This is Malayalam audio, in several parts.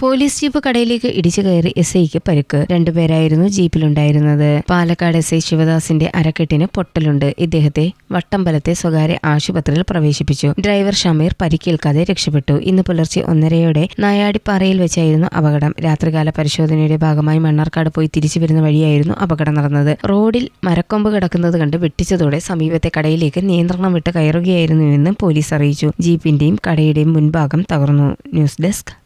പോലീസ് ജീപ്പ് കടയിലേക്ക് ഇടിച്ചു കയറി എസ് ഐക്ക് പരുക്ക്. രണ്ടുപേരായിരുന്നു ജീപ്പിലുണ്ടായിരുന്നത്. പാലക്കാട് എസ് ഐ ശിവദാസിന്റെ അരക്കെട്ടിന് പൊട്ടലുണ്ട്. ഇദ്ദേഹത്തെ വട്ടമ്പലത്തെ സ്വകാര്യ ആശുപത്രിയിൽ പ്രവേശിപ്പിച്ചു. ഡ്രൈവർ ഷമീർ പരിക്കേൽക്കാതെ രക്ഷപ്പെട്ടു. ഇന്ന് പുലർച്ചെ ഒന്നരയോടെ നായാടിപ്പാറയിൽ വെച്ചായിരുന്നു അപകടം. രാത്രികാല പരിശോധനയുടെ ഭാഗമായി മണ്ണാർക്കാട് പോയി തിരിച്ചു വരുന്ന വഴിയായിരുന്നു അപകടം നടന്നത്. റോഡിൽ മരക്കൊമ്പ് കിടക്കുന്നത് കണ്ട് വെട്ടിച്ചതോടെ സമീപത്തെ കടയിലേക്ക് നിയന്ത്രണം വിട്ട് കയറുകയായിരുന്നുവെന്ന് പോലീസ് അറിയിച്ചു. ജീപ്പിന്റെയും കടയുടെയും മുൻഭാഗം തകർന്നു. ന്യൂസ് ഡെസ്ക്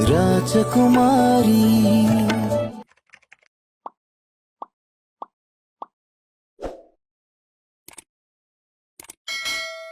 राजकुमारी